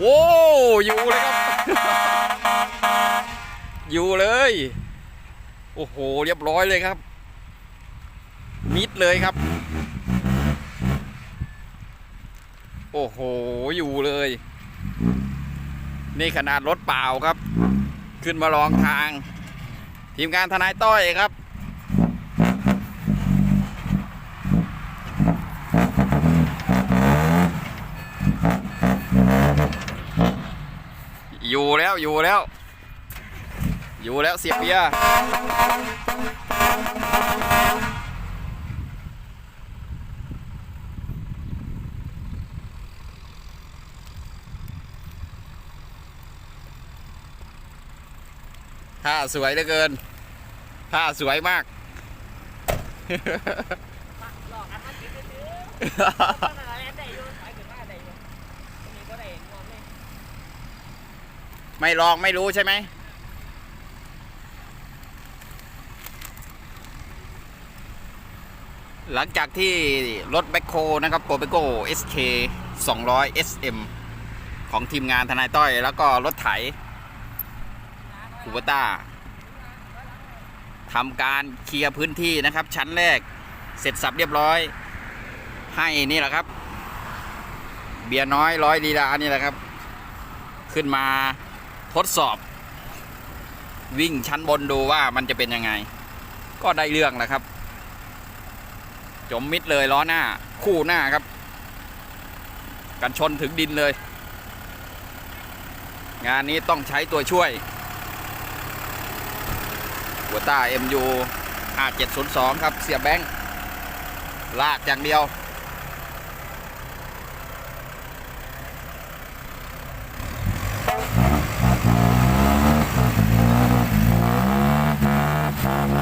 โอ้อยู่เลยครับ อยู่เลย โอ้โห เรียบร้อยเลยครับ มิดเลยครับ โอ้โห อยู่เลย นี่ขนาดรถเปล่าครับ ขึ้นมาลองทาง ทีมงานทนายต้อยครับ อยู่แล้วอยู่แล้ว อยู่แล้วเสียเบียร์ท่าสวยเหลือเกินท่าสวยมาก หลอกกันมากินซื้อๆนั่นแหละได้อยู่ไปถึงมาได้อยู่อันนี้ก็ได้งอมเลย ไม่ลองไม่รู้ใช่ไหมหลังจากที่รถแบ็คโคนะครับโปรเปโก้ SK 200 SM ของทีมงานทนายต้อยแล้วก็รถไถคูเปต้าทำการเคลียร์พื้นที่นะครับ ชั้นแรกเสร็จสับเรียบร้อย ให้นี่แหละครับ เบียร์น้อยร้อยดีดานี่แหละครับ ขึ้นมา ทดสอบ วิ่งชั้นบนดูว่ามันจะเป็นยังไง ก็ได้เรื่องแหละครับ จมมิดเลยล้อหน้า คู่หน้าครับ กันชนถึงดินเลย งานนี้ต้องใช้ตัวช่วยหัวต้า MU 5702 ครับ เสียแบงค์ลากอย่างเดียว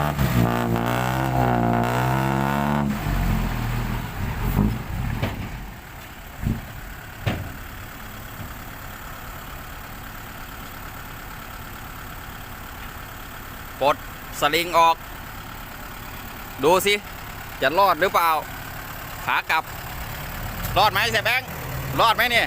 ปลดสลิงออก ดูสิ จะรอดหรือเปล่า ขากลับ รอดไหมเสียแบงค์รอดไหมเนี่ย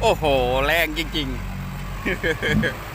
โอ้โห แรงจริง ๆ